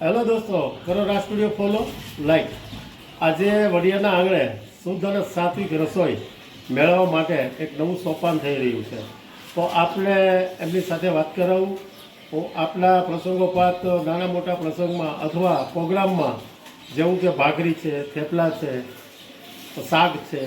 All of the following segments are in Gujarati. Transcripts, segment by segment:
હેલો દોસ્તો, કરો રાજ સ્ટુડિયો ફોલો લાઈક આજે વડિયાના આંગણે શુદ્ધ અને સાત્વિક રસોઈ મેળવવા માટે એક નવું સોપાન થઈ રહ્યું છે. તો આપણે એમની સાથે વાત કરાવું. તો આપણા પ્રસંગોપાત નાના મોટા પ્રસંગમાં અથવા પ્રોગ્રામમાં જેવું કે ભાખરી છે, થેપલા છે, શાક છે,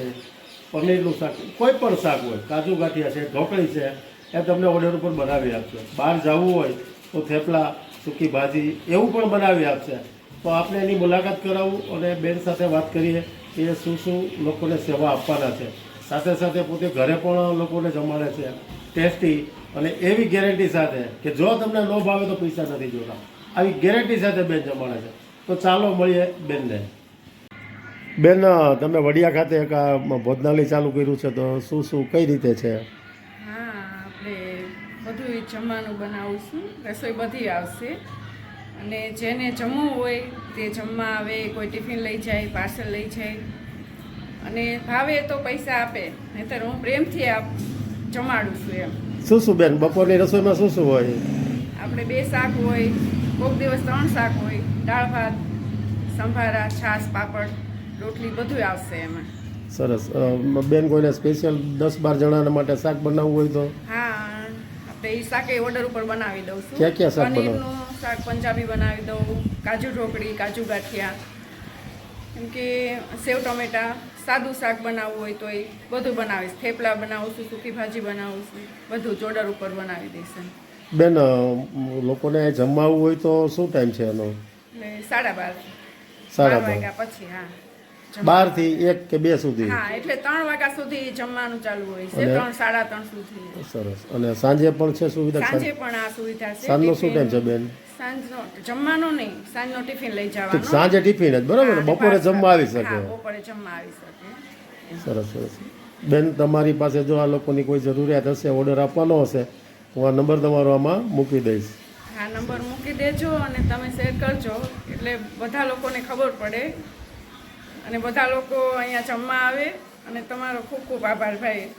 પનીરનું શાક, કોઈ પણ શાક હોય, કાજુ ગાંઠિયા છે, ઢોકળી છે, એ તમને ઓર્ડર ઉપર બનાવી આપશે બહાર જવું હોય તો થેપલા સૂકી ભાજી એવું પણ બનાવી આપશે. તો આપણે એની મુલાકાત કરાવું અને બેન સાથે વાત કરીએ કે શું શું લોકોને સેવા આપવાના છે. સાથે સાથે પોતે ઘરે પણ લોકોને જમાડે છે. ટેસ્ટી અને એવી ગેરંટી સાથે કે જો તમને ન ભાવે તો પૈસા નથી જોતા. આવી ગેરંટી સાથે બેન જમાડે છે. તો ચાલો મળીએ બેનને. બેન, તમે વડિયા ખાતે એક ભોજનાલય ચાલુ કર્યું છે, તો શું શું કઈ રીતે છે? બધું જમવાનું બનાવું છું. રસોઈ બધી આવશે. અને જેને જમવું હોય તે જમવા આવે કોઈ ટિફિન લઈ જાય પાર્સલ લઈ જાય. અને ભાવે તો પૈસા આપે નહીંતર હું પ્રેમથી આપ જમાડું છું એમ. શું શું બેન બપોરની રસોઈમાં શું શું હોય? આપણે બે શાક હોય કોઈક દિવસ ત્રણ શાક હોય દાળ ભાત સંભારા છાશ પાપડ રોટલી બધું આવશે એમાં. સરસ. બેન કોઈને સ્પેશિયલ દસ બાર જણાના માટે શાક બનાવવું હોય તો? હા આપણે એ શાકે ઓર્ડર ઉપર બનાવી દઉં છું. ક્યાં ક્યાં શાક? પનીરનું શાક પંજાબી બનાવી દઉં કાજુ ઢોકળી કાજુ ગાંઠિયા. કેમ કે સેવ ટમેટા સાદું શાક બનાવવું હોય તો એ બધું બનાવીશ. થેપલા બનાવું છું સૂકી ભાજી બનાવું છું બધું જ ઓર્ડર ઉપર બનાવી દઈશ બેન લોકોને જમવાનું હોય તો શું ટાઈમ છે એનો? સાડા બાર. સાડા બાર. વાગ્યા પછી હા. જમવાનું. બારથી એક કે બે સુધી? હા એટલે ત્રણ વાગ્યા સુધી જમવાનું ચાલુ હોય છે ત્રણ સાડા ત્રણ સુધી. સરસ. અને સાંજે પણ છે સુવિધા? સાંજે પણ આ સુવિધા છે સાંજનો શું ટાઈમ છે બેન? સાંજનો જમવાનો નહીં સાંજનો ટિફિન લઈ જવાનો. સાંજે ટિફિન જ બરાબર બપોરે જમવા આવી શકે. બપોરે જમવા આવી શકે. સરસ સરસ. બેન તમારી પાસે જો આ લોકોની કોઈ જરૂરિયાત હશે ઓર્ડર આપવાનો હશે હું આ નંબર તમારો આમાં મૂકી દઈશ. હા નંબર મૂકી દેજો અને તમે શેર કરજો એટલે બધા લોકોને ખબર પડે અને બધા લોકો અહીંયા જમવા આવે. અને તમારો ખૂબ ખૂબ આભાર ભાઈ.